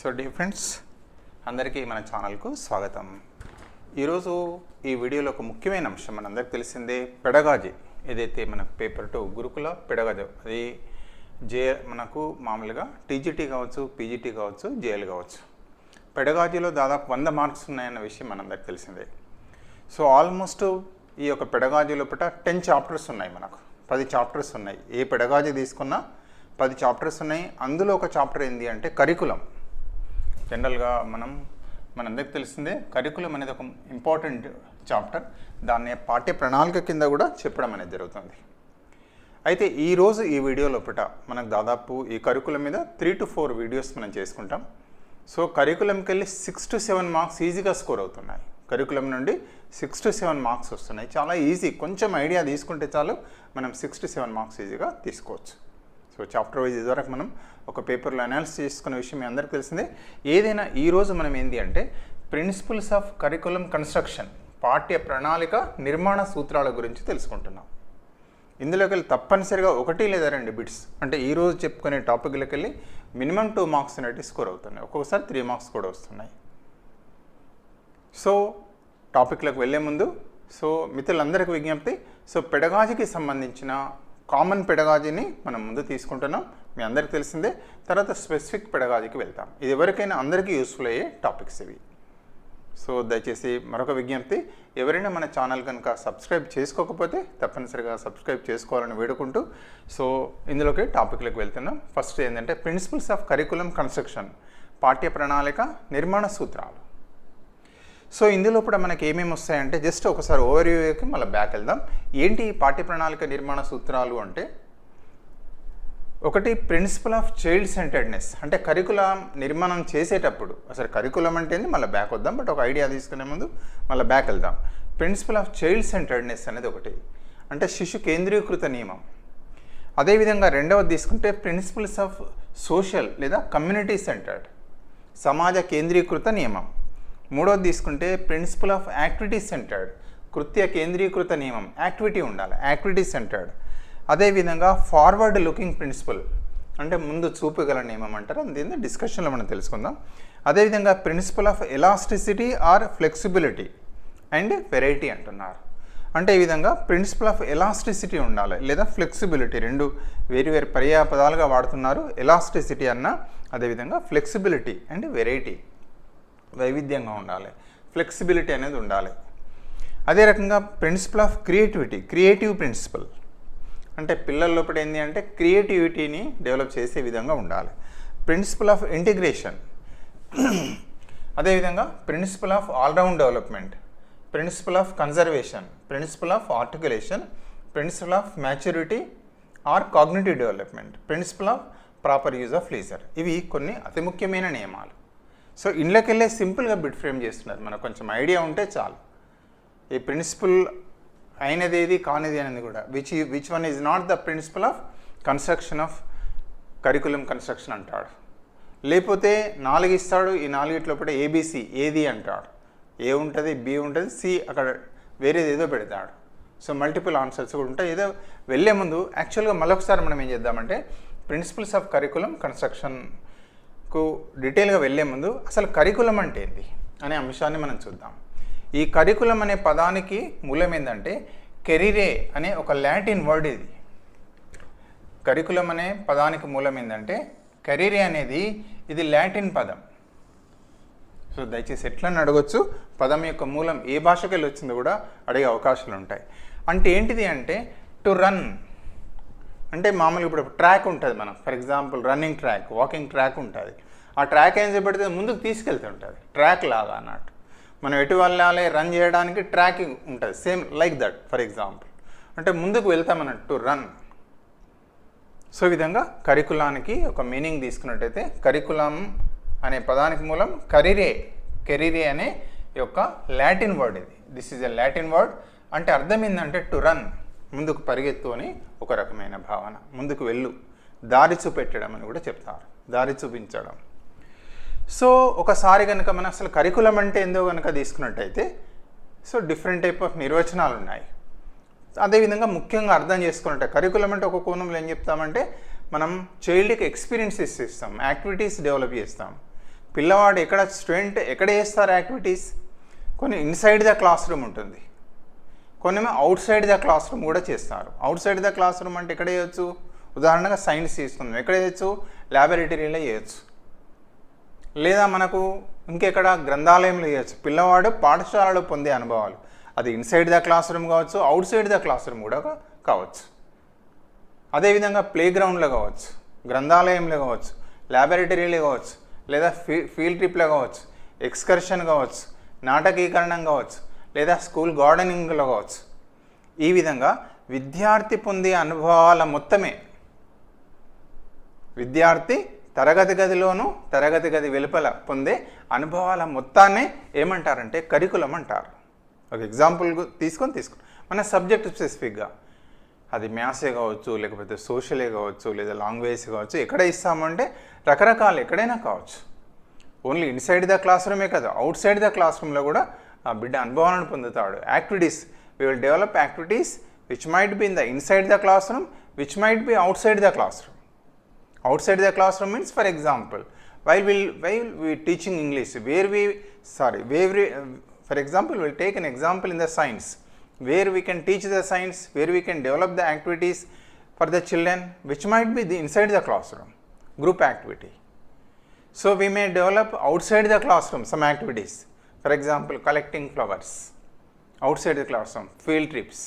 So D friends అందరికీ మన ఛానల్కు స్వాగతం. ఈరోజు ఈ వీడియోలో ఒక ముఖ్యమైన అంశం మనందరికి తెలిసిందే పెడగాజీ. ఏదైతే మనకు పేపర్ టు గురుకుల పెడగాజీ అది జే మనకు మామూలుగా టీజీటీ కావచ్చు పీజీటీ కావచ్చు జేఎల్ కావచ్చు. పెడగాజీలో దాదాపు వంద మార్క్స్ ఉన్నాయన్న విషయం మనందరికి తెలిసిందే. సో ఆల్మోస్ట్ ఈ యొక్క పెడగాజీ లోపల టెన్ చాప్టర్స్ ఉన్నాయి మనకు. పది చాప్టర్స్ ఉన్నాయి. ఏ పెడగాజీ తీసుకున్నా పది చాప్టర్స్ ఉన్నాయి. అందులో ఒక చాప్టర్ ఏంటి అంటే కరికులం. జనరల్గా మనం మనందరికి తెలిసిందే కరికులం అనేది ఒక ఇంపార్టెంట్ చాప్టర్ దాన్ని పాఠ్య ప్రణాళిక కింద కూడా చెప్పడం అనేది జరుగుతుంది. అయితే ఈరోజు ఈ వీడియోలో లోపల మనకు దాదాపు ఈ కరికులం మీద త్రీ టు ఫోర్ వీడియోస్ మనం చేసుకుంటాం. సో కరికులంకి వెళ్ళి సిక్స్ టు సెవెన్ మార్క్స్ ఈజీగా స్కోర్ అవుతున్నాయి. కరికులం నుండి సిక్స్ టు సెవెన్ మార్క్స్ వస్తున్నాయి. చాలా ఈజీ కొంచెం ఐడియా తీసుకుంటే చాలు మనం సిక్స్ టు సెవెన్ మార్క్స్ ఈజీగా తీసుకోవచ్చు. సో చాప్టర్ వైజ్ ఇదివరకు మనం ఒక పేపర్లో అనాలిసిస్ చేసుకున్న విషయం మీ అందరికీ తెలిసిందే. ఏదైనా ఈరోజు మనం ఏంటి అంటే ప్రిన్సిపల్స్ ఆఫ్ కరికులం కన్స్ట్రక్షన్ పాఠ్య ప్రణాళిక నిర్మాణ సూత్రాల గురించి తెలుసుకుంటున్నాం. ఇందులోకి వెళ్ళి తప్పనిసరిగా ఒకటి లేదా రెండు బిట్స్ అంటే ఈరోజు చెప్పుకునే టాపిక్లోకి వెళ్ళి మినిమం టూ మార్క్స్ అనేవి స్కోర్ అవుతున్నాయి. ఒక్కొక్కసారి త్రీ మార్క్స్ కూడా వస్తున్నాయి. సో టాపిక్లకు వెళ్ళే ముందు సో మిత్రులందరికీ విజ్ఞప్తి సో పెడగాజీకి సంబంధించిన కామన్ పెడగాజీని మనం ముందు తీసుకుంటున్నాం. మీ అందరికీ తెలిసిందే. తర్వాత స్పెసిఫిక్ పెడగాజీకి వెళ్తాం. ఇది ఎవరికైనా అందరికీ యూస్ఫుల్ అయ్యే టాపిక్స్ ఇవి. సో దయచేసి మరొక విజ్ఞప్తి. ఎవరైనా మన ఛానల్ కనుక సబ్స్క్రైబ్ చేసుకోకపోతే తప్పనిసరిగా సబ్స్క్రైబ్ చేసుకోవాలని వేడుకుంటూ సో ఇందులోకి టాపిక్లకు వెళ్తున్నాం. ఫస్ట్ ఏంటంటే ప్రిన్సిపల్స్ ఆఫ్ కరికులం కన్స్ట్రక్షన్ పాఠ్య ప్రణాళిక నిర్మాణ సూత్రాలు. సో ఇందులో కూడా మనకి ఏమేమి వస్తాయంటే జస్ట్ ఒకసారి ఓవర్వ్యూకి మళ్ళీ బ్యాక్ వెళ్దాం. ఏంటి ఈ పాఠ్య ప్రణాళిక నిర్మాణ సూత్రాలు అంటే? ఒకటి ప్రిన్సిపల్ ఆఫ్ చైల్డ్ సెంటర్డ్నెస్ అంటే కరికులం నిర్మాణం చేసేటప్పుడు అసలు కరికులం అంటే ఏంది? మళ్ళీ బ్యాక్ వద్దాం బట్ ఒక ఐడియా తీసుకునే ముందు మళ్ళీ బ్యాక్ వెళ్దాం. ప్రిన్సిపల్ ఆఫ్ చైల్డ్ సెంటర్డ్నెస్ అనేది ఒకటి. అంటే శిశు కేంద్రీకృత నియమం. అదేవిధంగా రెండవది తీసుకుంటే ప్రిన్సిపల్స్ ఆఫ్ సోషల్ లేదా కమ్యూనిటీ సెంటర్డ్ సమాజ కేంద్రీకృత నియమం. మూడవది తీసుకుంటే ప్రిన్సిపల్ ఆఫ్ యాక్టివిటీ సెంటర్డ్ కృత్య కేంద్రీకృత నియమం యాక్టివిటీ ఉండాలి యాక్టివిటీ సెంటర్డ్ అదేవిధంగా ఫార్వర్డ్ లుకింగ్ ప్రిన్సిపల్ అంటే ముందు చూపగల నియమం అంటారు. దీన్ని డిస్కషన్లో మనం తెలుసుకుందాం. అదేవిధంగా principle of elasticity or flexibility and variety అంటున్నారు. అంటే ఈ విధంగా ప్రిన్సిపల్ ఆఫ్ ఎలాస్టిసిటీ ఉండాలి లేదా ఫ్లెక్సిబిలిటీ రెండు వేరు వేరు పర్యాయ పదాలుగా వాడుతున్నారు. ఎలాస్టిసిటీ అన్న అదేవిధంగా ఫ్లెక్సిబిలిటీ అండ్ వెరైటీ వైవిధ్యంగా ఉండాలి. ఫ్లెక్సిబిలిటీ అనేది ఉండాలి. అదే రకంగా principle of creativity creative principle. అంటే పిల్లల లోపల ఏంటి అంటే క్రియేటివిటీని డెవలప్ చేసే విధంగా ఉండాలి. Principle of integration. అదేవిధంగా principle of all round development. Principle of conservation. Principle of articulation. Principle of maturity or cognitive development. Principle of proper use of leisure. ఇవి కొన్ని అతి ముఖ్యమైన నియమాలు. సో ఇంట్లోకి వెళ్ళే సింపుల్గా బిట్ ఫ్రేమ్ చేస్తున్నారు. మనకు కొంచెం ఐడియా ఉంటే చాలు. ఈ ప్రిన్సిపల్ అయినది ఏది కానిది అనేది కూడా. Which which one is not the principle of construction of curriculum construction అంటాడు. లేకపోతే నాలుగు ఇస్తాడు ఈ నాలుగిట్లో కూడా ఏబీసీ ఏది అంటాడు. ఏ ఉంటుంది బి ఉంటుంది సి అక్కడ వేరేది ఏదో పెడతాడు. సో మల్టిపుల్ ఆన్సర్స్ కూడా ఉంటాయి. ఏదో వెళ్ళే ముందు యాక్చువల్గా మరొకసారి మనం ఏం చేద్దామంటే ప్రిన్సిపల్స్ ఆఫ్ కరికులం కన్స్ట్రక్షన్ కు డీటెయిల్గా వెళ్ళే ముందు అసలు కరికులం అంటే ఏంటి? అనే అంశాన్ని మనం చూద్దాం. ఈ కరికులం అనే పదానికి మూలం ఏంటంటే కెరీరే అనే ఒక లాటిన్ వర్డ్ ఇది. కరికులం అనే పదానికి మూలం ఏంటంటే కెరీరే అనేది ఇది లాటిన్ పదం. సో దయచేసి ఎట్లని అడగొచ్చు. పదం యొక్క మూలం ఏ భాషకెళ్ళి వచ్చిందో కూడా అడిగే అవకాశాలు ఉంటాయి అంటే ఏంటిది అంటే టు రన్. అంటే మామూలుగా ఇప్పుడు ట్రాక్ ఉంటుంది మనం. For example running track walking track ఉంటుంది. ఆ ట్రాక్ ఏం చేపడితే ముందుకు తీసుకెళ్తూ ఉంటుంది. ట్రాక్ లాగా అన్నట్టు. మనం ఎటు వెళ్ళాలి రన్ చేయడానికి ట్రాకింగ్ ఉంటుంది. Same like that for example. అంటే ముందుకు వెళ్తామన్నట్టు రన్. సో విధంగా కరికులానికి ఒక మీనింగ్ తీసుకున్నట్టయితే కరికులం అనే పదానికి మూలం కరిరే. కెరీరే అనే యొక్క లాటిన్ వర్డ్ ఇది. This is a Latin word అంటే అర్థం ఏంటంటే టు రన్. ముందుకు పరిగెత్తు అని ఒక రకమైన భావన. ముందుకు వెళ్ళు. దారి చూపెట్టడం అని కూడా చెప్తారు. దారి చూపించడం. సో ఒకసారి కనుక మనం అసలు కరికులం అంటే ఏందో కనుక తీసుకున్నట్టయితే సో డిఫరెంట్ టైప్ ఆఫ్ నిర్వచనాలు ఉన్నాయి. అదేవిధంగా ముఖ్యంగా అర్థం చేసుకున్నట్టే కరికులం అంటే ఒక కోణంలో ఏం చెప్తామంటే మనం చైల్డ్కి ఎక్స్పీరియన్సెస్ ఇస్తాం యాక్టివిటీస్ డెవలప్ చేస్తాం. పిల్లవాడు ఎక్కడ స్టూడెంట్ ఎక్కడ చేస్తారు యాక్టివిటీస్ కొన్ని ఇన్సైడ్ ద క్లాస్ రూమ్ ఉంటుంది. కొన్ని outside the classroom కూడా చేస్తారు. Outside the classroom అంటే ఎక్కడ చేయొచ్చు? ఉదాహరణగా సైన్స్ తీసుకుందాం ఎక్కడ చేయొచ్చు? ల్యాబొరేటరీలో చేయొచ్చు. లేదా మనకు ఇంకెక్కడ? గ్రంథాలయంలో చేయొచ్చు. పిల్లవాడు పాఠశాలలో పొందే అనుభవాలు. అది ఇన్సైడ్ ద క్లాస్ రూమ్ కావచ్చు outside the classroom కూడా కావచ్చు. అదేవిధంగా ప్లే గ్రౌండ్లో కావచ్చు గ్రంథాలయంలో కావచ్చు ల్యాబొరేటరీలో కావచ్చు లేదా ఫీ ఫీల్డ్ ట్రిప్లో కావచ్చు ఎక్స్కర్షన్ కావచ్చు నాటకీకరణం కావచ్చు లేదా స్కూల్ గార్డెనింగ్లో కావచ్చు. ఈ విధంగా విద్యార్థి పొందే అనుభవాల మొత్తమే విద్యార్థి తరగతి గదిలోనూ తరగతి గది వెలుపల పొందే అనుభవాల మొత్తాన్నే ఏమంటారంటే కరికులం అంటారు. ఒక ఎగ్జాంపుల్ తీసుకొని తీసుకో. మన సబ్జెక్ట్ స్పెసిఫిక్గా అది మ్యాథ్సే కావచ్చు లేకపోతే సోషలే కావచ్చు లేదా లాంగ్వేజ్ కావచ్చు ఎక్కడ ఇస్తామంటే రకరకాలు ఎక్కడైనా కావచ్చు. ఓన్లీ ఇన్సైడ్ ద క్లాస్ రూమే కదా అవుట్ సైడ్ ద క్లాస్ రూమ్లో కూడా ఆ బిడ్డ అనుభవాలను పొందుతాడు activities we will develop activities which might be in the inside the classroom which might be outside the classroom outside the classroom means for example while we while we teaching english where we sorry where we uh, for example we'll take an example in the science where we can teach the science where we can develop the activities for the children which might be the inside the classroom group activity so we may develop outside the classroom some activities for example collecting flowers outside the classroom field trips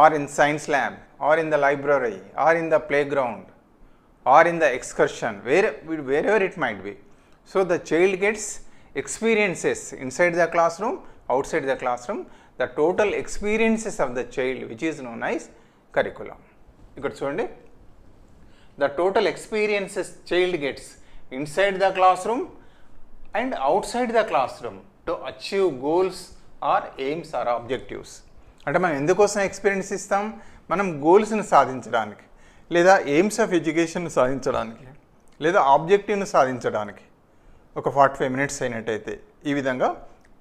or in science lab or in the library or in the playground or in the excursion where, wherever it might be so the child gets experiences inside the classroom outside the classroom the total experiences of the child which is known as curriculum ఇక్కడ చూడండి the total experiences child gets inside the classroom and outside the classroom to achieve goals or aims or objectives. అంటే మనం ఎందుకోసం experience ఇస్తాం? మనం గోల్స్ని సాధించడానికి లేదా aims of education సాధించడానికి లేదా ఆబ్జెక్టివ్ను సాధించడానికి ఒక ఫార్టీ ఫైవ్ మినిట్స్ అయినట్టయితే ఈ విధంగా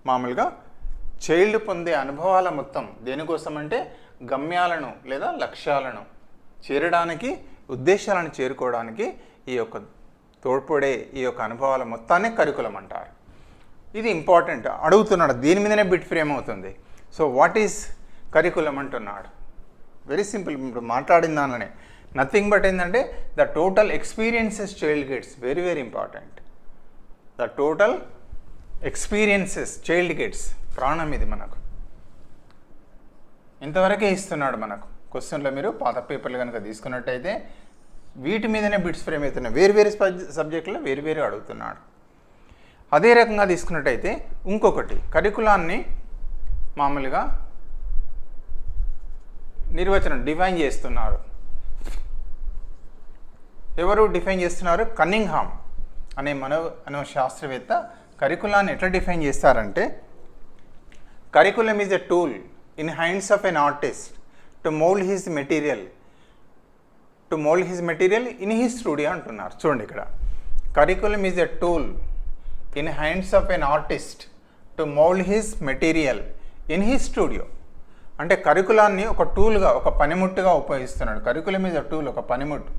మామూలుగా చైల్డ్ పొందే అనుభవాల మొత్తం దేనికోసం అంటే గమ్యాలను లేదా లక్ష్యాలను చేరడానికి ఉద్దేశాలను చేరుకోవడానికి ఈ యొక్క తోడ్పడే ఈ యొక్క అనుభవాల మొత్తాన్ని కరికులం అంటారు ఇది ఇంపార్టెంట్ అడుగుతున్నాడు దీని మీదనే బిట్ ఫ్రేమ్ అవుతుంది. సో వాట్ ఈస్ కరికులం అంటున్నాడు వెరీ సింపుల్ ఇప్పుడు మాట్లాడిన దానిలోనే. నథింగ్ బట్ ఏంటంటే the total experiences child gets very very important the total experiences child gets ప్రాణం ఇది మనకు. ఇంతవరకే ఇస్తున్నాడు మనకు. క్వశ్చన్లో మీరు పాత పేపర్లు కనుక తీసుకున్నట్టయితే వీటి మీదనే బిట్స్ ఫ్రేమ్ అవుతున్నాయి. వేరు వేరు సబ్జెక్టులో వేరు వేరు అడుగుతున్నాడు. అదే రకంగా తీసుకున్నట్టయితే ఇంకొకటి కరికులాన్ని మామూలుగా నిర్వచనం డిఫైన్ చేస్తున్నారు. ఎవరు డిఫైన్ చేస్తున్నారు? కన్నింగ్హామ్ అనే మనో అనే శాస్త్రవేత్త కరికులాన్ని ఎట్లా డిఫైన్ చేస్తారంటే curriculum is a tool in hands of an artist to mould his material to mould his material in his studio అంటున్నారు. చూడండి ఇక్కడ. Curriculum is a tool in hands of an artist to mould his material in his studio అంటే కరికులాన్ని ఒక టూల్గా ఒక పనిముట్టుగా ఉపయోగిస్తున్నాడు. కరికులం ఈజ్ అ టూల్ ఒక పనిముట్టు.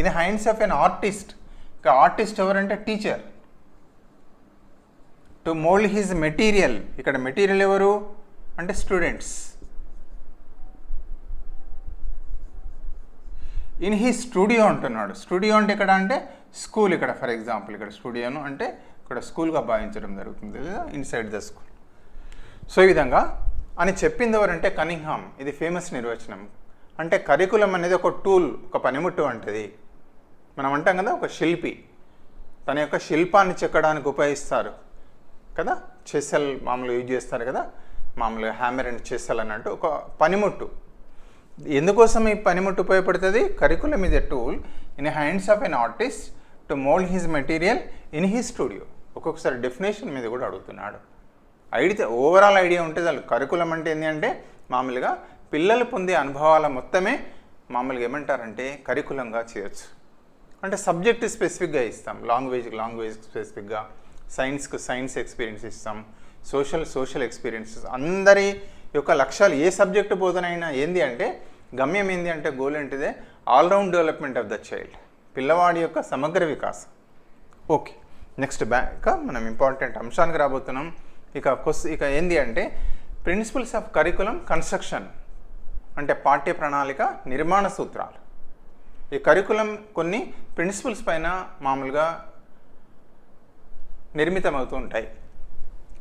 In hands of an artist ఇక ఆర్టిస్ట్ ఎవరంటే? Teacher to mould his material ఇక్కడ మెటీరియల్ ఎవరు? అంటే స్టూడెంట్స్ ఇన్ హీ స్టూడియో అంటున్నాడు. స్టూడియో అంటే ఇక్కడ అంటే స్కూల్ ఇక్కడ ఫర్ ఎగ్జాంపుల్ ఇక్కడ స్టూడియోను అంటే ఇక్కడ స్కూల్గా భావించడం జరుగుతుంది లేదా ఇన్సైడ్ ద స్కూల్. సో ఈ విధంగా అని చెప్పింది ఎవరంటే కనింగ్హామ్ ఇది ఫేమస్ నిర్వచనం. అంటే కరికులం అనేది ఒక టూల్ ఒక పనిముట్టు వంటిది. మనం అంటాం కదా ఒక శిల్పి. తన యొక్క శిల్పాన్ని చెక్కడానికి ఉపయోగిస్తారు కదా చెస్సెల్ మామూలు యూజ్ చేస్తారు కదా మామూలుగా హ్యామర్ అండ్ చెస్సెల్ అన్నట్టు ఒక పనిముట్టు. ఎందుకోసం ఈ పనిముట్టు ఉపయోగపడుతుంది? Curriculum is a tool in hands of an artist to mould his material in he studio ఒక్కొక్కసారి డెఫినేషన్ మీద కూడా అడుగుతున్నాడు. ఐడియా ఓవరాల్ ఐడియా ఉంటే చాలు. కరికులం అంటే ఏంటి అంటే మామూలుగా పిల్లలు పొందే అనుభవాల మొత్తమే మామూలుగా ఏమంటారంటే కరికులంగా చేయొచ్చు. అంటే సబ్జెక్ట్ స్పెసిఫిక్గా ఇస్తాం. లాంగ్వేజ్ లాంగ్వేజ్ స్పెసిఫిక్గా సైన్స్కు సైన్స్ ఎక్స్పీరియన్స్ ఇస్తాం. సోషల్ సోషల్ ఎక్స్పీరియన్సెస్ అందరి యొక్క లక్ష్యాలు ఏ సబ్జెక్టు బోధన అయినా ఏంది అంటే గమ్యం ఏంది అంటే గోల్ ఏంటిదే? All round development of the child పిల్లవాడి యొక్క సమగ్ర వికాసం. ఓకే నెక్స్ట్ బ్యాక్ మనం ఇంపార్టెంట్ అంశానికి రాబోతున్నాం. ఇక కొస్ ఇక ఏంది అంటే ప్రిన్సిపల్స్ ఆఫ్ కరికులం కన్స్ట్రక్షన్ అంటే పాఠ్య ప్రణాళిక నిర్మాణ సూత్రాలు. ఈ కరికులం కొన్ని ప్రిన్సిపల్స్ పైన మామూలుగా నిర్మితమవుతూ ఉంటాయి.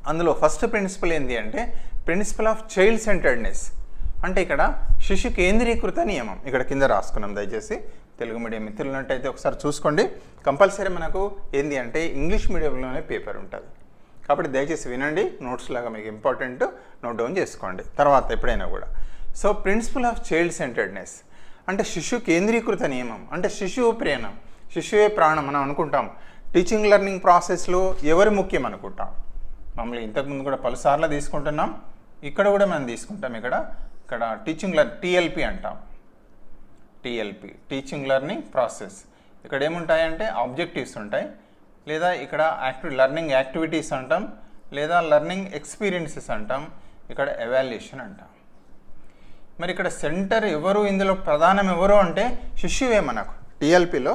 అందులో ఫస్ట్ ప్రిన్సిపల్ ఏంటి అంటే ప్రిన్సిపల్ ఆఫ్ చైల్డ్ సెంటర్డ్నెస్ అంటే ఇక్కడ శిశు కేంద్రీకృత నియమం. ఇక్కడ కింద రాసుకున్నాం దయచేసి. తెలుగు మీడియం మిత్రులు ఉన్నట్టయితే ఒకసారి చూసుకోండి. కంపల్సరీ మనకు ఏంది అంటే ఇంగ్లీష్ మీడియంలోనే పేపర్ ఉంటుంది. కాబట్టి దయచేసి వినండి. నోట్స్ లాగా మీకు ఇంపార్టెంట్ నోట్ డౌన్ చేసుకోండి. తర్వాత ఎప్పుడైనా కూడా. So principle of child centredness అంటే శిశు కేంద్రీకృత నియమం. అంటే శిశువు ప్రేణం శిశువే ప్రాణం మనం అనుకుంటాం. టీచింగ్ లెర్నింగ్ ప్రాసెస్లో ఎవరు ముఖ్యం అనుకుంటాం? మమ్మల్ని ఇంతకుముందు కూడా పలుసార్లు తీసుకుంటున్నాం. ఇక్కడ కూడా మనం తీసుకుంటాం ఇక్కడ. ఇక్కడ టీచింగ్ లెర్ టీఎల్పి అంటాం. టీఎల్పి టీచింగ్ లెర్నింగ్ ప్రాసెస్ ఇక్కడ ఏముంటాయంటే ఆబ్జెక్టివ్స్ ఉంటాయి. లేదా ఇక్కడ యాక్టివ్ లెర్నింగ్ యాక్టివిటీస్ అంటాం. లేదా లెర్నింగ్ ఎక్స్పీరియన్సెస్ అంటాం. ఇక్కడ ఎవాల్యుయేషన్ అంటాం. మరి ఇక్కడ సెంటర్ ఎవరు ఇందులో ప్రధానం ఎవరు అంటే శిష్యువే మనకు. టీఎల్పిలో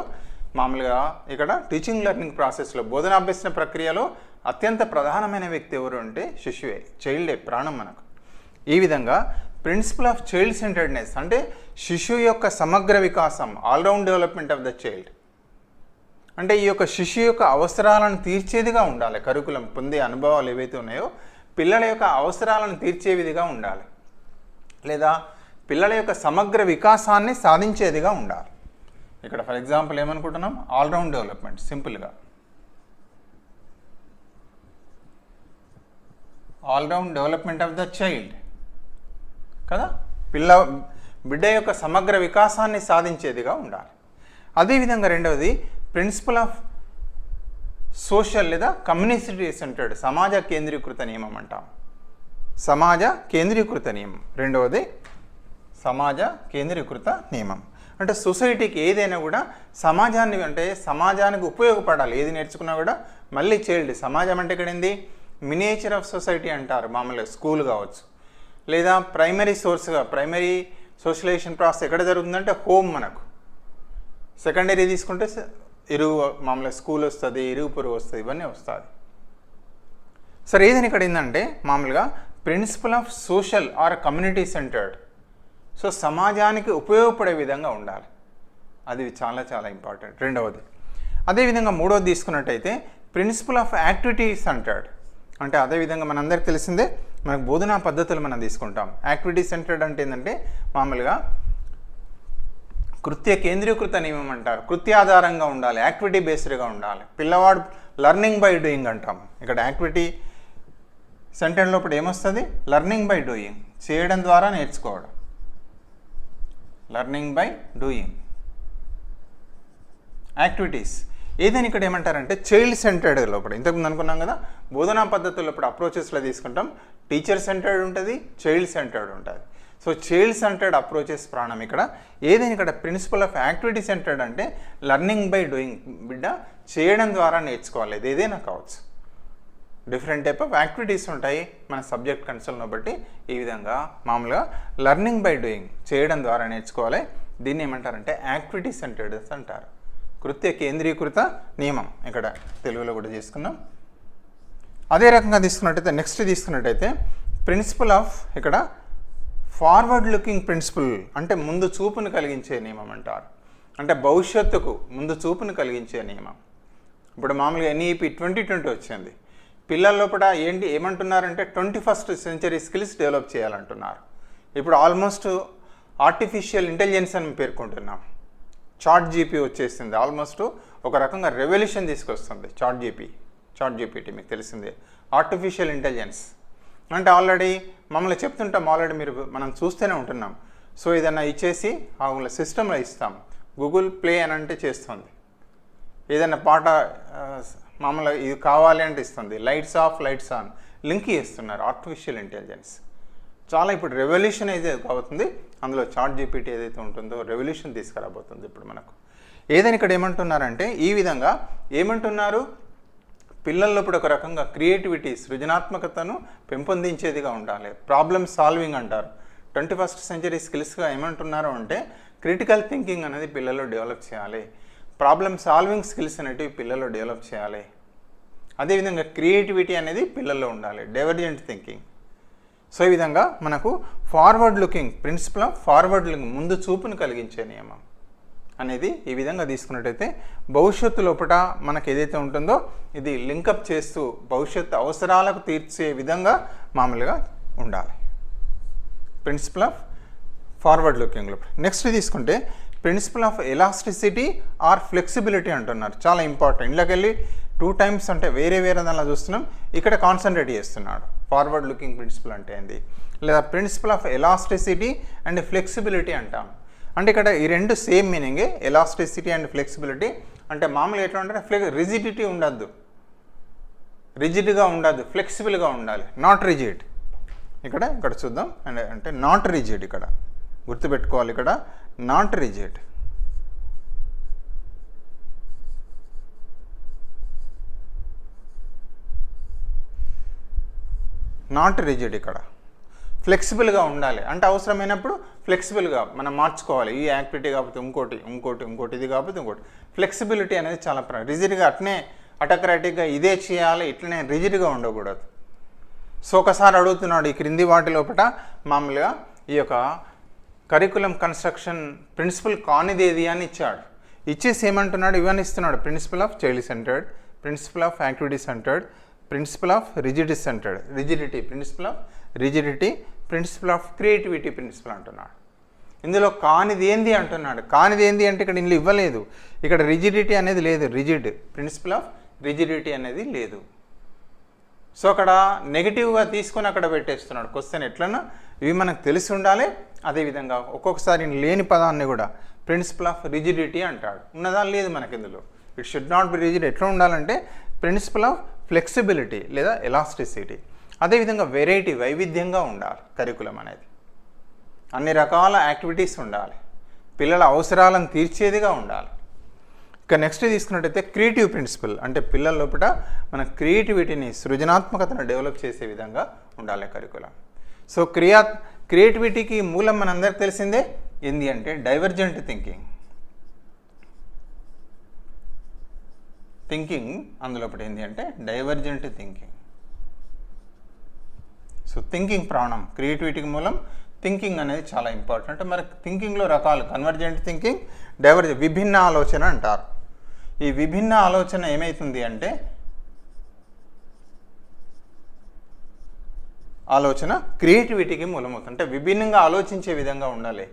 మామూలుగా ఇక్కడ టీచింగ్ లెర్నింగ్ ప్రాసెస్లో బోధనాభ్యసన ప్రక్రియలో అత్యంత ప్రధానమైన వ్యక్తి ఎవరు అంటే శిశువే చైల్డే ప్రాణం మనకు. ఈ విధంగా ప్రిన్సిపల్ ఆఫ్ చైల్డ్ సెంటర్డ్నెస్ అంటే శిశువు యొక్క సమగ్ర వికాసం all round development of the child. అంటే ఈ యొక్క శిశువు యొక్క అవసరాలను తీర్చేదిగా ఉండాలి. కరికులం పొందే అనుభవాలు ఏవైతే ఉన్నాయో పిల్లల యొక్క అవసరాలను తీర్చే విధిగా ఉండాలి. లేదా పిల్లల యొక్క సమగ్ర వికాసాన్ని సాధించేదిగా ఉండాలి. ఇక్కడ ఫర్ ఎగ్జాంపుల్ ఏమనుకుంటున్నాం? ఆల్రౌండ్ డెవలప్మెంట్ సింపుల్గా. All round development of the child కదా? పిల్ల బిడ్డ యొక్క సమగ్ర వికాసాన్ని సాధించేదిగా ఉండాలి. అదేవిధంగా రెండవది ప్రిన్సిపల్ ఆఫ్ సోషల్ లేదా కమ్యూనిటీ సెంటర్డ్ సమాజ కేంద్రీకృత నియమం అంటాం. సమాజ కేంద్రీకృత నియమం. రెండవది సమాజ కేంద్రీకృత నియమం. అంటే సొసైటీకి ఏదైనా కూడా సమాజాన్ని అంటే సమాజానికి ఉపయోగపడాలి. ఏది నేర్చుకున్నా కూడా మళ్ళీ చేయండి సమాజం అంటే ఇక్కడ ఏంది? మినియేచర్ ఆఫ్ సొసైటీ అంటారు మామూలుగా స్కూల్ కావచ్చు. లేదా ప్రైమరీ సోర్స్గా ప్రైమరీ సోషలైజేషన్ ప్రాసెస్ ఎక్కడ జరుగుతుందంటే హోమ్ మనకు. సెకండరీ తీసుకుంటే ఇరుగు మామూలుగా స్కూల్ వస్తుంది ఇరుగు పొరుగు వస్తుంది ఇవన్నీ వస్తుంది సరే ఏదైనా ఇక్కడ ఏంటంటే మామూలుగా principle of social or community centred. So సమాజానికి ఉపయోగపడే విధంగా ఉండాలి. అది చాలా చాలా ఇంపార్టెంట్. రెండవది. అదేవిధంగా మూడవది తీసుకున్నట్టయితే ప్రిన్సిపల్ ఆఫ్ యాక్టివిటీస్ అంటాడు అంటే అదేవిధంగా మనందరికి తెలిసిందే మనకు బోధనా పద్ధతులు మనం తీసుకుంటాం. యాక్టివిటీ సెంటర్డ్ అంటే ఏంటంటే మామూలుగా కృత్య కేంద్రీకృత నియమం అంటారు. కృత్య ఆధారంగా ఉండాలి యాక్టివిటీ బేస్డ్గా ఉండాలి. పిల్లవాడు లర్నింగ్ బై డూయింగ్ అంటాం. ఇక్కడ యాక్టివిటీ సెంటర్ లోపల ఏమొస్తుంది? లర్నింగ్ బై డూయింగ్ చేయడం ద్వారా నేర్చుకోవడం. లర్నింగ్ బై డూయింగ్ యాక్టివిటీస్ ఏదైనా ఇక్కడ ఏమంటారంటే చైల్డ్ సెంటర్డ్ లోపల ఇంతకుముందు అనుకున్నాం కదా బోధనా పద్ధతుల్లో ఇప్పుడు అప్రోచెస్లో తీసుకుంటాం. టీచర్ సెంటర్డ్ ఉంటుంది చైల్డ్ సెంటర్డ్ ఉంటుంది. సో చైల్డ్ సెంటర్డ్ అప్రోచెస్ ప్రాణం ఇక్కడ. ఏదైనా ఇక్కడ ప్రిన్సిపల్ ఆఫ్ యాక్టివిటీ సెంటర్డ్ అంటే లర్నింగ్ బై డూయింగ్ బిడ్డ చేయడం ద్వారా నేర్చుకోవాలి. ఇది ఏదైనా కావచ్చు. డిఫరెంట్ టైప్ ఆఫ్ యాక్టివిటీస్ ఉంటాయి మన సబ్జెక్ట్ కన్సల్ను బట్టి. ఈ విధంగా మామూలుగా లర్నింగ్ బై డూయింగ్ చేయడం ద్వారా నేర్చుకోవాలి. దీన్ని ఏమంటారంటే యాక్టివిటీ సెంటర్డ్ అంటారు. కృత్య కేంద్రీకృత నియమం ఇక్కడ తెలుగులో కూడా తీసుకున్నాం. అదే రకంగా తీసుకున్నట్టయితే నెక్స్ట్ తీసుకున్నట్టయితే ప్రిన్సిపల్ ఆఫ్ ఇక్కడ ఫార్వర్డ్ లుకింగ్ ప్రిన్సిపల్ అంటే ముందు చూపును కలిగించే నియమం అంటారు. అంటే భవిష్యత్తుకు ముందు చూపును కలిగించే నియమం. ఇప్పుడు మామూలుగా ఎన్ఈపి ట్వంటీ ట్వంటీ వచ్చింది. పిల్లల లోపల ఏంటి ఏమంటున్నారంటే twenty first century skills develop చేయాలంటున్నారు. ఇప్పుడు ఆల్మోస్ట్ ఆర్టిఫిషియల్ ఇంటెలిజెన్స్ అని పేర్కొంటున్నాం. చాట్ జీపీ వచ్చేసింది. ఆల్మోస్ట్ ఒక రకంగా రెవల్యూషన్ తీసుకొస్తుంది చాట్ జీపీ. చాట్ జీపీటీ మీకు తెలిసిందే. ఆర్టిఫిషియల్ ఇంటెలిజెన్స్ అంటే ఆల్రెడీ మమ్మల్ని చెప్తుంటాం. ఆల్రెడీ మీరు మనం చూస్తూనే ఉంటున్నాం. సో ఏదన్నా ఇచ్చేసి ఆ సిస్టంలో ఇస్తాం. గూగుల్ ప్లే అని అంటే చేస్తుంది. ఏదైనా పాట మమ్మల్ని మామూలుగా ఇది కావాలి అంటే ఇస్తుంది. Lights off lights on link చేస్తున్నారు. ఆర్టిఫిషియల్ ఇంటెలిజెన్స్ చాలా ఇప్పుడు రెవల్యూషన్ అయితే అవుతుంది అందులో చాట్ జీపీటీ ఏదైతే ఉంటుందో రెవల్యూషన్ తీసుకురాబోతుంది ఇప్పుడు మనకు. ఏదైనా ఇక్కడ ఏమంటున్నారంటే ఈ విధంగా ఏమంటున్నారు? పిల్లల్లో ఇప్పుడు ఒక రకంగా క్రియేటివిటీ సృజనాత్మకతను పెంపొందించేదిగా ఉండాలి. ప్రాబ్లమ్ సాల్వింగ్ అంటారు. ట్వంటీ ఫస్ట్ సెంచరీ స్కిల్స్గా ఏమంటున్నారు అంటే క్రిటికల్ థింకింగ్ అనేది పిల్లల్లో డెవలప్ చేయాలి. ప్రాబ్లమ్ సాల్వింగ్ స్కిల్స్ అనేటివి పిల్లల్లో డెవలప్ చేయాలి. అదేవిధంగా క్రియేటివిటీ అనేది పిల్లల్లో ఉండాలి. డైవర్జెంట్ థింకింగ్ సో ఈ విధంగా మనకు forward looking principle of forward looking ముందు చూపును కలిగించే నియమం అనేది ఈ విధంగా తీసుకున్నట్టయితే భవిష్యత్తు లోపల మనకు ఏదైతే ఉంటుందో ఇది లింకప్ చేస్తూ భవిష్యత్తు అవసరాలకు తీర్చే విధంగా మామూలుగా ఉండాలి. ప్రిన్సిపల్ ఆఫ్ ఫార్వర్డ్ లుకింగ్లో నెక్స్ట్ తీసుకుంటే principle of elasticity or flexibility అంటున్నారు. చాలా ఇంపార్టెంట్ ఇంట్లోకి వెళ్ళి టూ టైమ్స్ అంటే వేరే వేరే దానిలో చూస్తున్నాం. ఇక్కడ కాన్సన్ట్రేట్ చేస్తున్నాడు. ఫార్వర్డ్ లుకింగ్ ప్రిన్సిపల్ అంటే ఏంది? లేదా principle of elasticity and flexibility అంటాం. అంటే ఇక్కడ ఈ రెండు సేమ్ మీనింగే ఎలాస్టిసిటీ అండ్ ఫ్లెక్సిబిలిటీ అంటే మామూలుగా ఎట్లా అంటే ఫ్లెక్ రిజిడిటీ ఉండద్దు. రిజిడ్గా ఉండద్దు ఫ్లెక్సిబుల్గా ఉండాలి. నాట్ రిజిడ్ ఇక్కడ ఇక్కడ చూద్దాం. అండ్ అంటే నాట్ రిజిడ్ ఇక్కడ. గుర్తుపెట్టుకోవాలి ఇక్కడ. నాట్ రిజిడ్ నాట్ రిజిడ్ ఇక్కడ. ఫ్లెక్సిబుల్గా ఉండాలి. అంటే అవసరమైనప్పుడు ఫ్లెక్సిబుల్గా మనం మార్చుకోవాలి. ఈ యాక్టివిటీ కాకపోతే ఇంకోటి ఇంకోటి ఇంకోటి ఇది కాకపోతే ఇంకోటి. ఫ్లెక్సిబిలిటీ అనేది చాలా రిజిడ్గా అట్నే అటోక్రాటిక్గా ఇదే చేయాలి ఇట్లనే రిజిడ్గా ఉండకూడదు. సో ఒకసారి అడుగుతున్నాడు ఈ క్రింది వాటి లోపల మామూలుగా ఈ యొక్క కరికులం కన్స్ట్రక్షన్ ప్రిన్సిపల్ కానిదేది అని ఇచ్చాడు. ఇచ్చేసి ఏమంటున్నాడు? ఇవన్నీ ఇస్తున్నాడు. Principle of child centred principle of activity centred principle of rigidity అంటాడు rigidity principle of rigidity principle of creativity principle అంటున్నాడు. ఇందులో కానిది ఏంది అంటున్నాడు. కానిది ఏంది అంటే ఇక్కడ ఇందులో ఇవ్వలేదు. ఇక్కడ రిజిడిటీ అనేది లేదు. రిజిడ్ ప్రిన్సిపల్ ఆఫ్ రిజిడిటీ అనేది లేదు. సో అక్కడ నెగిటివ్గా తీసుకొని అక్కడ పెట్టేస్తున్నాడు. క్వశ్చన్ ఎట్లన్నా? ఇవి మనకు తెలిసి ఉండాలి. అదేవిధంగా ఒక్కొక్కసారి లేని పదాన్ని కూడా ప్రిన్సిపల్ ఆఫ్ రిజిడిటీ అంటాడు. ఉన్నదా లేదు మనకి ఇందులో. It should not be rigid ఎట్లా ఉండాలంటే ప్రిన్సిపల్ ఆఫ్ ఫ్లెక్సిబిలిటీ లేదా ఎలాస్టిసిటీ. అదేవిధంగా వెరైటీ వైవిధ్యంగా ఉండాలి కరికులం అనేది. అన్ని రకాల యాక్టివిటీస్ ఉండాలి. పిల్లల అవసరాలను తీర్చేదిగా ఉండాలి. ఇక నెక్స్ట్ తీసుకున్నట్టయితే క్రియేటివ్ ప్రిన్సిపల్ అంటే పిల్లల లోపల మన క్రియేటివిటీని సృజనాత్మకతను డెవలప్ చేసే విధంగా ఉండాలి కరికులం. సో క్రియా క్రియేటివిటీకి మూలం మనందరికి తెలిసిందే ఏంది అంటే డైవర్జెంట్ థింకింగ్. థింకింగ్ అందులో ఒకటి ఏంటి అంటే డైవర్జెంట్ థింకింగ్ సో థింకింగ్ ప్రాణం క్రియేటివిటీకి మూలం థింకింగ్ అనేది చాలా ఇంపార్టెంట్ అంటే మరి థింకింగ్లో రకాలు కన్వర్జెంట్ థింకింగ్ డైవర్జెంట్ విభిన్న ఆలోచన అంటారు. ఈ విభిన్న ఆలోచన ఏమవుతుంది అంటే ఆలోచన క్రియేటివిటీకి మూలమవుతుంది. అంటే విభిన్నంగా ఆలోచించే విధంగా ఉండాలి.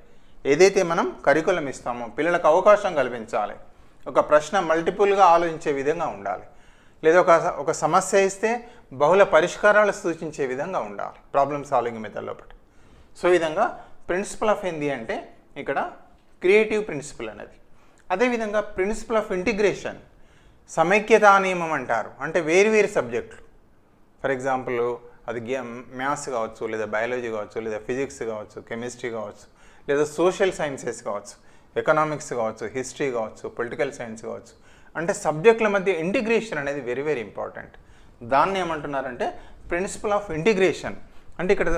ఏదైతే మనం కరికులం ఇస్తామో పిల్లలకు అవకాశం కల్పించాలి. ఒక ప్రశ్న మల్టిపుల్గా ఆలోచించే విధంగా ఉండాలి. లేదా ఒక ఒక సమస్య ఇస్తే బహుళ పరిష్కారాలు సూచించే విధంగా ఉండాలి. ప్రాబ్లమ్ సాల్వింగ్ మెథడ్ లోపల సో ఈ విధంగా ప్రిన్సిపల్ ఆఫ్ ఏంది అంటే ఇక్కడ క్రియేటివ్ ప్రిన్సిపల్ అనేది. అదేవిధంగా ప్రిన్సిపల్ ఆఫ్ ఇంటిగ్రేషన్ సమైక్యతా నియమం అంటారు. అంటే వేరు వేరు సబ్జెక్టులు ఫర్ ఎగ్జాంపుల్ అది గే మ్యాథ్స్ కావచ్చు లేదా బయాలజీ కావచ్చు లేదా ఫిజిక్స్ కావచ్చు కెమిస్ట్రీ కావచ్చు లేదా సోషల్ సైన్సెస్ కావచ్చు. ఎకనామిక్స్ కావచ్చు హిస్టరీ కావచ్చు పొలిటికల్ సైన్స్ కావచ్చు అంటే సబ్జెక్టుల మధ్య ఇంటిగ్రేషన్ అనేది వెరీ వెరీ ఇంపార్టెంట్ దాన్ని ఏమంటున్నారంటే ప్రిన్సిపల్ ఆఫ్ ఇంటిగ్రేషన్ అంటే ఇక్కడ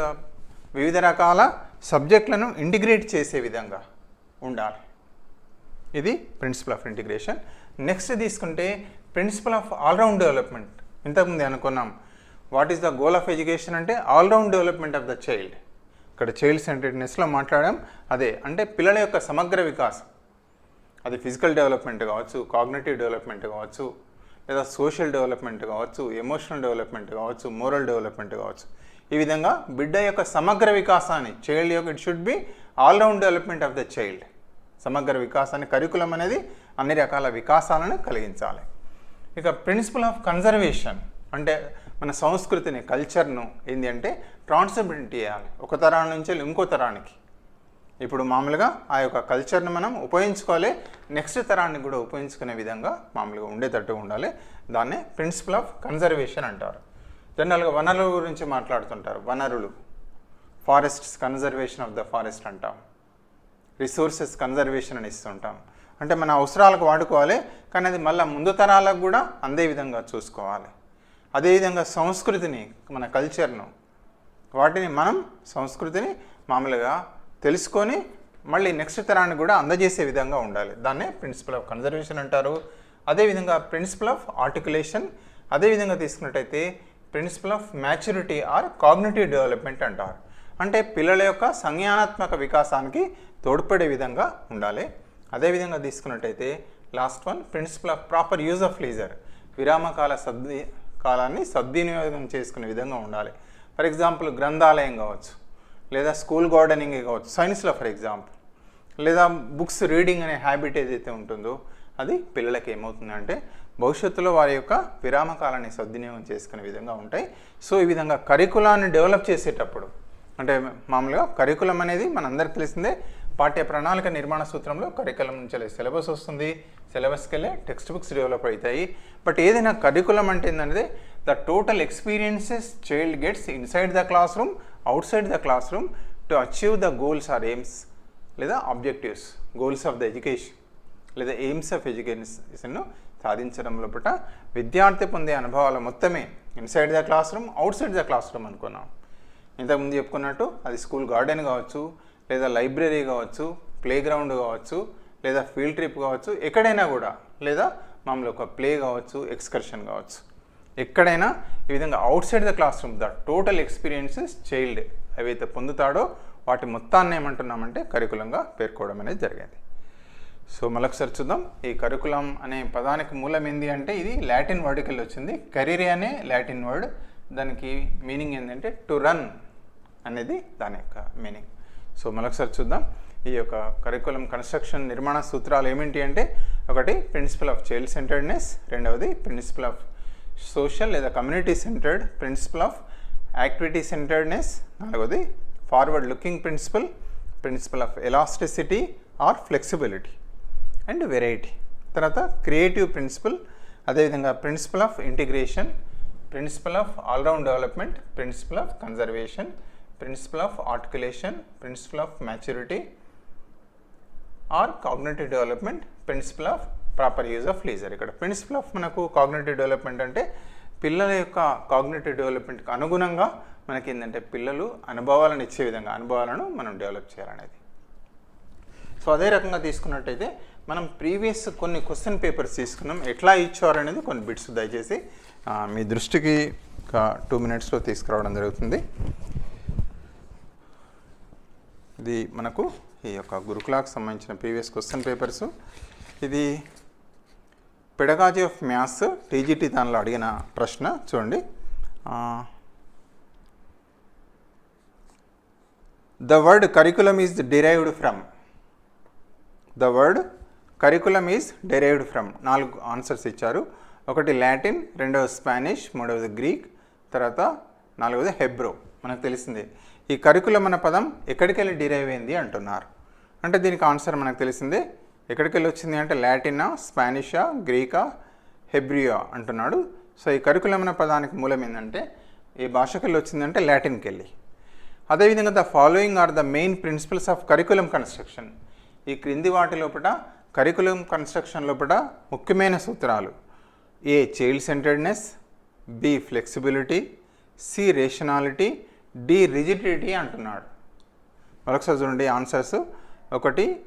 వివిధ రకాల సబ్జెక్టులను ఇంటిగ్రేట్ చేసే విధంగా ఉండాలి. ఇది ప్రిన్సిపల్ ఆఫ్ ఇంటిగ్రేషన్ నెక్స్ట్ తీసుకుంటే principle of all round development ఇంతకుముందు అనుకున్నాం what is the goal of education అంటే all round development of the child ఇక్కడ చైల్డ్ సెంటర్డ్నెస్లో మాట్లాడాం. అదే అంటే పిల్లల యొక్క సమగ్ర వికాసం. అది ఫిజికల్ డెవలప్మెంట్ కావచ్చు కాగ్నేటివ్ డెవలప్మెంట్ కావచ్చు లేదా సోషల్ డెవలప్మెంట్ కావచ్చు ఎమోషనల్ డెవలప్మెంట్ కావచ్చు మోరల్ డెవలప్మెంట్ కావచ్చు. ఈ విధంగా బిడ్డ యొక్క సమగ్ర వికాసాన్ని చైల్డ్ యొక్క it should be all round development of the child. సమగ్ర వికాసాన్ని కరికులం అనేది అన్ని రకాల వికాసాలను కలిగించాలి. ఇక ప్రిన్సిపల్ ఆఫ్ కన్జర్వేషన్ అంటే మన సంస్కృతిని కల్చర్ను ఏంటి అంటే ట్రాన్స్మిట్ చేయాలి. ఒక తరాల నుంచి ఇంకో తరానికి. ఇప్పుడు మామూలుగా ఆ యొక్క కల్చర్ని మనం ఉపయోగించుకోవాలి. నెక్స్ట్ తరాన్ని కూడా ఉపయోగించుకునే విధంగా మామూలుగా ఉండేటట్టు ఉండాలి. దాన్నే ప్రిన్సిపల్ ఆఫ్ కన్జర్వేషన్ అంటారు. జనరల్గా వనరుల గురించి మాట్లాడుతుంటారు. వనరులు. Forests conservation of the forest అంటాం. రిసోర్సెస్ కన్జర్వేషన్ అని ఇస్తుంటాం. అంటే మన అవసరాలకు వాడుకోవాలి. కానీ అది మళ్ళీ ముందు తరాలకు కూడా అందే విధంగా చూసుకోవాలి. అదేవిధంగా సంస్కృతిని మన కల్చర్ను వాటిని మనం సంస్కృతిని మామూలుగా తెలుసుకొని మళ్ళీ నెక్స్ట్ తరానికి కూడా అందజేసే విధంగా ఉండాలి. దాన్నే ప్రిన్సిపల్ ఆఫ్ కన్జర్వేషన్ అంటారు. అదేవిధంగా ప్రిన్సిపల్ ఆఫ్ ఆర్టికులేషన్ అదేవిధంగా తీసుకున్నట్టయితే principle of maturity or cognitive development అంటారు. అంటే పిల్లల యొక్క సంజ్ఞానాత్మక వికాసానికి తోడ్పడే విధంగా ఉండాలి. అదేవిధంగా తీసుకున్నట్టయితే last one principle of proper use of leisure విరామకాల సద్వి కాలాన్ని సద్వినియోగం చేసుకునే విధంగా ఉండాలి. ఫర్ ఎగ్జాంపుల్ గ్రంథాలయం కావచ్చు లేదా స్కూల్ గార్డెనింగ్ కావచ్చు సైన్స్లో ఫర్ ఎగ్జాంపుల్ లేదా బుక్స్ రీడింగ్ అనే హ్యాబిట్ ఏదైతే ఉంటుందో అది పిల్లలకి ఏమవుతుందంటే భవిష్యత్తులో వారి యొక్క విరామకాలాన్ని సద్వినియోగం చేసుకునే విధంగా ఉంటాయి. సో ఈ విధంగా కరికులాన్ని డెవలప్ చేసేటప్పుడు అంటే మామూలుగా కరికులం అనేది మనందరికి తెలిసిందే పాఠ్య ప్రణాళిక నిర్మాణ సూత్రంలో కరికులం నుంచి సిలబస్ వస్తుంది. సిలబస్కి వెళ్ళే టెక్స్ట్ బుక్స్ డెవలప్ అవుతాయి బట్ ఏదైనా కరికులం అంటే ఏంటంటే the total experiences child gets inside the classroom outside the classroom to achieve the goals or aims లేదా objectives goals of the education లేదా ఎయిమ్స్ ఆఫ్ ఎడ్యుకేషన్ను సాధించడం లోపల విద్యార్థి పొందే అనుభవాలు మొత్తమే inside the classroom outside the classroom అనుకున్నాం. ఇంతకుముందు చెప్పుకున్నట్టు అది స్కూల్ గార్డెన్ కావచ్చు లేదా లైబ్రరీ కావచ్చు ప్లే గ్రౌండ్ కావచ్చు లేదా ఫీల్డ్ ట్రిప్ కావచ్చు ఎక్కడైనా కూడా లేదా మామూలు ఒక ప్లే కావచ్చు ఎక్స్కర్షన్ కావచ్చు. ఎక్కడైనా ఈ విధంగా outside the classroom the total experiences child ఏవైతే పొందుతాడో వాటి మొత్తాన్ని ఏమంటున్నామంటే కరికులంగా పేర్కోవడం అనేది జరిగింది. సో మళ్ళొకసారి చూద్దాం. ఈ కరికులం అనే పదానికి మూలం ఏంది అంటే ఇది లాటిన్ వర్డ్కి వెళ్ళి వచ్చింది. కరీరే అనే లాటిన్ వర్డ్ దానికి మీనింగ్ ఏంటంటే టు రన్ అనేది దాని యొక్క మీనింగ్. సో మరొకసారి చూద్దాం. ఈ యొక్క కరికులం కన్స్ట్రక్షన్ నిర్మాణ సూత్రాలు ఏమిటి అంటే ఒకటి ప్రిన్సిపల్ ఆఫ్ చైల్డ్ సెంటర్డ్నెస్ రెండవది ప్రిన్సిపల్ ఆఫ్ సోషల్ లేదా community centred principle of activity centredness నాలుగవది forward looking principle principle of elasticity or flexibility and variety తర్వాత క్రియేటివ్ ప్రిన్సిపల్ అదేవిధంగా principle of integration principle of all round development principle of conservation principle of articulation principle of maturity or cognitive development principle of proper use of leisure ఇక్కడ principle of మనకు cognitive development అంటే పిల్లల యొక్క cognitive డెవలప్మెంట్కి అనుగుణంగా మనకి ఏంటంటే పిల్లలు అనుభవాలను ఇచ్చే విధంగా అనుభవాలను మనం డెవలప్ చేయాలనేది. సో అదే రకంగా తీసుకున్నట్టయితే మనం ప్రీవియస్ కొన్ని క్వశ్చన్ పేపర్స్ తీసుకున్నాం. ఎట్లా ఇచ్చారు అనేది కొన్ని బిట్స్ దయచేసి మీ దృష్టికి ఒక టూ మినిట్స్లో తీసుకురావడం జరుగుతుంది. ఇది మనకు ఈ యొక్క గురుకులాకు సంబంధించిన ప్రీవియస్ క్వశ్చన్ పేపర్స్. ఇది పెడగాజీ ఆఫ్ మ్యాథ్స్ టీజీటీ దానిలో అడిగిన ప్రశ్న. చూడండి. The word curriculum is derived from. The word curriculum is derived from. నాలుగు ఆన్సర్స్ ఇచ్చారు. ఒకటి లాటిన్ రెండవది స్పానిష్ మూడవది గ్రీక్ తర్వాత నాలుగవది హెబ్రో. మనకు తెలిసిందే. ఈ కరికులం అన్న పదం ఎక్కడికి వెళ్ళి డిరైవ్ అయింది అంటున్నారు. అంటే దీనికి ఆన్సర్ మనకు తెలిసిందే ఎక్కడికి వెళ్ళి వచ్చింది అంటే లాటినా స్పానిషా గ్రీకా హెబ్రియా అంటున్నాడు. సో ఈ కరికులం అన్న పదానికి మూలం ఏంటంటే ఈ భాషకి వెళ్ళి వచ్చిందంటే లాటిన్కి వెళ్ళి అదేవిధంగా the following or the main principles of curriculum construction ఈ క్రింది వాటి లోపల కరికులం కన్స్ట్రక్షన్ లోపల ముఖ్యమైన సూత్రాలు. A child centredness B flexibility C rationality D rigidity అంటున్నాడు. మరొకసారి చూడండి ఆన్సర్స్. ఒకటి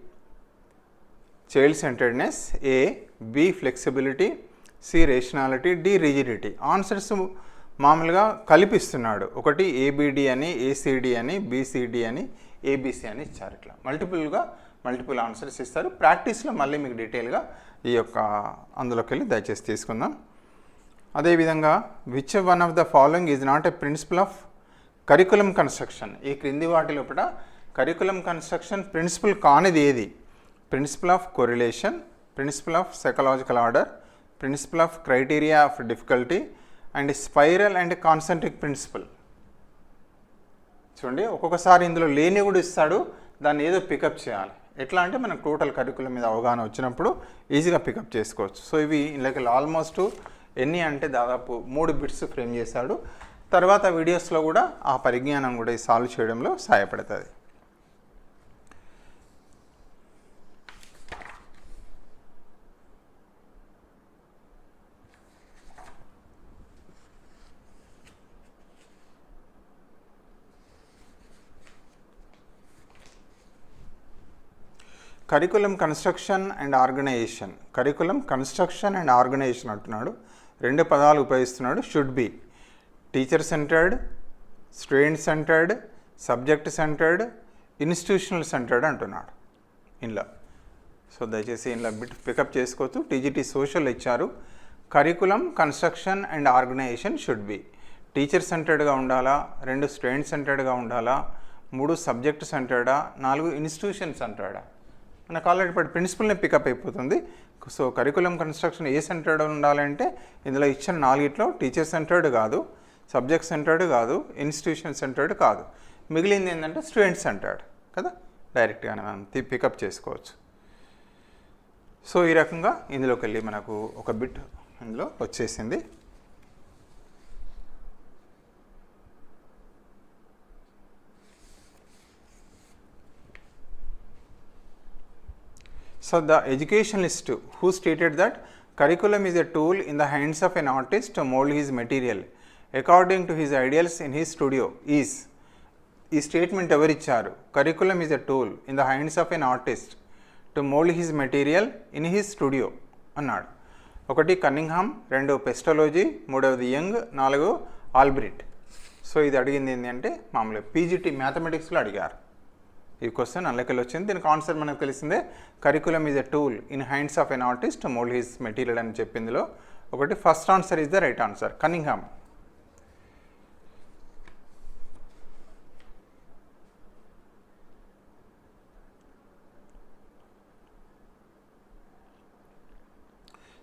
child centredness. A B flexibility. C rationality. D rigidity. Answers మామూలుగా కలిపిస్తున్నాడు. ఒకటి ఏబిడి అని ఏసిడి అని బీసీడి అని ఏబిసి అని ఇచ్చారు ఇట్లా. మల్టిపుల్గా మల్టిపుల్ ఆన్సర్స్ ఇస్తారు. ప్రాక్టీస్లో మళ్ళీ మీకు డీటెయిల్గా ఈ యొక్క అందులోకి వెళ్ళి దయచేసి తీసుకుందాం. అదేవిధంగా which one of the following is not a principle of curriculum construction ఈ క్రింది వాటి లోపల కరికులం కన్స్ట్రక్షన్ ప్రిన్సిపల్ కానిది ఏది? Principle of correlation principle of psychological order principle of criteria of difficulty and spiral and concentric principle చూడండి ఒక్కొక్కసారి ఇందులో లేని కూడా ఇస్తాడు దాన్ని ఏదో పికప్ చేయాలి. ఎట్లా అంటే మనకు టోటల్ కరికులం మీద అవగాహన వచ్చినప్పుడు ఈజీగా పికప్ చేసుకోవచ్చు. సో ఇవి ఇందులోకి ఆల్మోస్ట్ ఎన్ని అంటే దాదాపు మూడు బిట్స్ ఫ్రేమ్ చేశాడు. తర్వాత వీడియోస్లో కూడా ఆ పరిజ్ఞానం కూడా ఈ సాల్వ్ చేయడంలో సహాయపడుతుంది. Curriculum construction and organisation curriculum construction and organisation అంటున్నాడు. రెండు పదాలు ఉపయోగిస్తున్నాడు. Should be teacher centred student centred subject centred institutional centred అంటున్నాడు. ఇంట్లో సో దయచేసి ఇంట్లో బిట్ పికప్ చేసుకోవచ్చు. టీజీటీ సోషల్ ఇచ్చారు. Curriculum construction and organisation should be teacher సెంటర్డ్గా ఉండాలా? రెండు స్టూడెంట్ సెంటర్డ్గా ఉండాలా? మూడు సబ్జెక్ట్ సెంటర్డా నాలుగు ఇన్స్టిట్యూషన్ సెంటర్డా మనకు ఆల్రెడీ ఇప్పుడు ప్రిన్సిపల్ని పికప్ అయిపోతుంది. సో కరికులం కన్స్ట్రక్షన్ ఏ సెంటర్డ్ ఉండాలంటే ఇందులో ఇచ్చిన నాలుగిట్లో టీచర్ సెంటర్డ్ కాదు. సబ్జెక్ట్ సెంటర్డ్ కాదు ఇన్స్టిట్యూషన్ సెంటర్డ్ కాదు. మిగిలింది ఏంటంటే స్టూడెంట్ సెంటర్డ్ కదా? డైరెక్ట్గానే మనం పికప్ చేసుకోవచ్చు. సో ఈ రకంగా ఇందులోకి వెళ్ళి మనకు ఒక బిట్ ఇందులో వచ్చేసింది. So the educationalist who stated that curriculum is a tool in the hands of an artist to mold his material? According to his ideals in he studio is ఈ స్టేట్మెంట్ ఎవరిచ్చారు? Curriculum is a tool in the hands of an artist to mould his material in his studio అన్నాడు. ఒకటి Cunningham రెండు పెస్టాలజీ మూడవది young నాలుగు ఆల్బ్రిట్ so ఇది అడిగింది ఏంటంటే మామూలుగా పీజీటీ మ్యాథమెటిక్స్లో అడిగారు. ఈ క్వశ్చన్ అల్లకెళ్ళి వచ్చింది. దీనికి ఆన్సర్ మనకు తెలిసిందే curriculum is a tool in hands of an artist mould his material అని చెప్పిందిలో ఒకటి first answer is the right answer Cunningham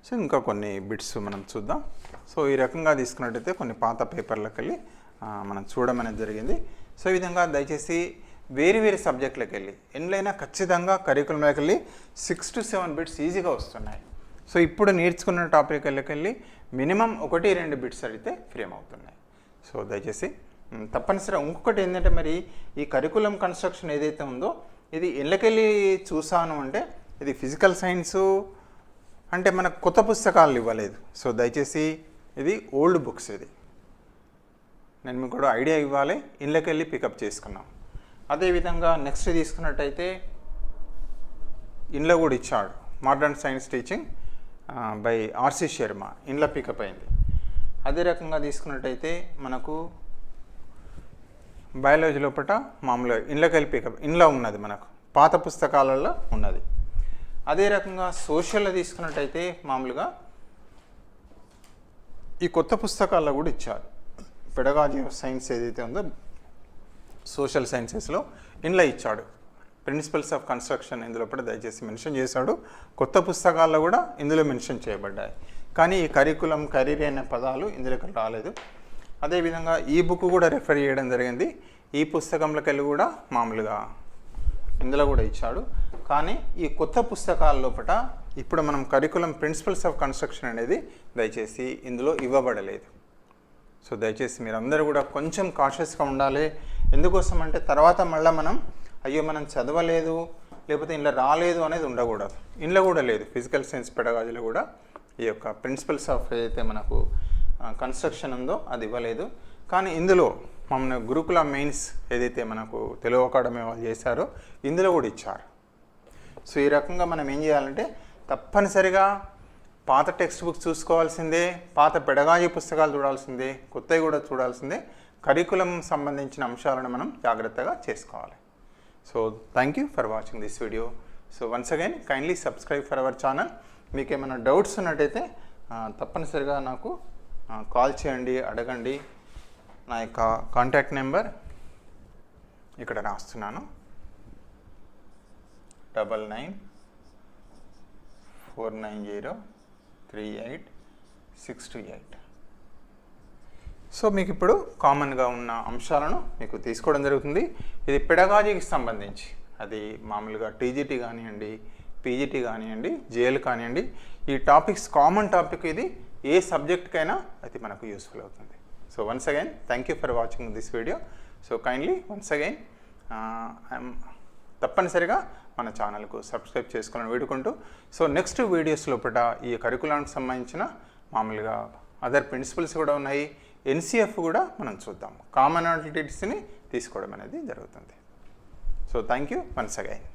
so ఇంకా కొన్ని బిట్స్ మనం చూద్దాం. సో ఈ రకంగా తీసుకున్నట్టయితే కొన్ని పాత పేపర్లకు వెళ్ళి మనం చూడడం అనేది జరిగింది. సో ఈ విధంగా దయచేసి వేరు వేరు సబ్జెక్టులకు వెళ్ళి ఎన్నైనా ఖచ్చితంగా కరికులంలోకి వెళ్ళి సిక్స్ టు సెవెన్ బిట్స్ ఈజీగా వస్తున్నాయి. సో ఇప్పుడు నేర్చుకున్న టాపిక్ వెళ్ళి మినిమం ఒకటి రెండు బిట్స్ అడిగితే ఫ్రేమ్ అవుతున్నాయి. సో దయచేసి తప్పనిసరి తప్పనిసరిగా ఇంకొకటి ఏంటంటే మరి ఈ కరికులం కన్స్ట్రక్షన్ ఏదైతే ఉందో ఇది ఇళ్ళకెళ్ళి చూసాను అంటే ఇది ఫిజికల్ సైన్సు అంటే మనకు కొత్త పుస్తకాలు ఇవ్వలేదు. సో దయచేసి ఇది ఓల్డ్ బుక్స్ ఇది. నేను మీకు కూడా ఐడియా ఇవ్వాలి. ఇళ్ళకి వెళ్ళి పికప్ చేసుకున్నాం అదేవిధంగా నెక్స్ట్ తీసుకున్నట్టయితే ఇంట్లో కూడా ఇచ్చాడు. Modern science teaching by R C Sharma. ఇండ్ల పికప్ అయింది. అదే రకంగా తీసుకున్నట్టయితే మనకు బయాలజీ లోపల మామూలుగా ఇండ్లకెళ్ళి వెళ్ళి పికప్ ఇండ్ల ఉన్నది మనకు. పాత పుస్తకాలలో ఉన్నది. అదే రకంగా సోషల్లో తీసుకున్నట్టయితే మామూలుగా ఈ కొత్త పుస్తకాల్లో కూడా ఇచ్చారు. పెడగాజీ ఆఫ్ సైన్స్ ఏదైతే ఉందో సోషల్ సైన్సెస్లో ఇంట్లో ఇచ్చాడు. ప్రిన్సిపల్స్ ఆఫ్ కన్స్ట్రక్షన్ ఇందులో కూడా దయచేసి మెన్షన్ చేశాడు. కొత్త పుస్తకాల్లో కూడా ఇందులో మెన్షన్ చేయబడ్డాయి. కానీ ఈ కరికులం కరీర్ అనే పదాలు ఇందులోకి రాలేదు. అదేవిధంగా ఈ బుక్ కూడా రెఫర్ చేయడం జరిగింది. ఈ పుస్తకంలోకి వెళ్ళి కూడా మామూలుగా ఇందులో కూడా ఇచ్చాడు. కానీ ఈ కొత్త పుస్తకాల లోపల ఇప్పుడు మనం కరికులం ప్రిన్సిపల్స్ ఆఫ్ కన్స్ట్రక్షన్ అనేది దయచేసి ఇందులో ఇవ్వబడలేదు. సో దయచేసి మీరందరూ కూడా కొంచెం కాషియస్గా ఉండాలి. ఎందుకోసం అంటే తర్వాత మళ్ళీ మనం అయ్యో మనం చదవలేదు లేకపోతే ఇంట్లో రాలేదు అనేది ఉండకూడదు. ఇంట్లో కూడా లేదు. ఫిజికల్ సైన్స్ పెడగాజీలో కూడా ఈ యొక్క ప్రిన్సిపల్స్ ఆఫ్ ఏదైతే మనకు కన్స్ట్రక్షన్ ఉందో అది ఇవ్వలేదు. కానీ ఇందులో మమ్మల్ని గురుకుల మెయిన్స్ ఏదైతే మనకు తెలుగు అకాడమీ వాళ్ళు చేశారో ఇందులో కూడా ఇచ్చారు. సో ఈ రకంగా మనం ఏం చేయాలంటే తప్పనిసరిగా పాత టెక్స్ట్ బుక్స్ చూసుకోవాల్సిందే పాత పెడగాజీ పుస్తకాలు చూడాల్సిందే కొత్తవి కూడా చూడాల్సిందే కరికులం సంబంధించిన అంశాలను మనం జాగ్రత్తగా చేసుకోవాలి. So thank you for watching this video so once again kindly subscribe for our channel మీకు ఏమైనా డౌట్స్ ఉన్నట్టయితే తప్పనిసరిగా నాకు కాల్ చేయండి అడగండి. నా యొక్క కాంటాక్ట్ నెంబర్ ఇక్కడ రాస్తున్నాను. Double nine four nine zero three eight six two eight so మీకు ఇప్పుడు కామన్గా ఉన్న అంశాలను మీకు తీసుకోవడం జరుగుతుంది. ఇది పెడగాజీకి సంబంధించి. అది మామూలుగా టీజీటీ కానివ్వండి పీజీటీ కానివ్వండి జేఎల్ కానివ్వండి ఈ టాపిక్స్ కామన్ టాపిక్ ఇది ఏ సబ్జెక్ట్కైనా అది మనకు యూస్ఫుల్ అవుతుంది. So once again thank you for watching this video so kindly once again తప్పనిసరిగా మన ఛానల్కు సబ్స్క్రైబ్ చేసుకోవాలని వేడుకుంటూ సో నెక్స్ట్ వీడియోస్ లోపల ఈ కరికులానికి సంబంధించిన మామూలుగా అదర్ ప్రిన్సిపల్స్ కూడా ఉన్నాయి. ఎన్సిఎఫ్ కూడా మనం చూద్దాం. కామనాలిటీస్ని తీసుకోవడం అనేది జరుగుతుంది. So thank you once again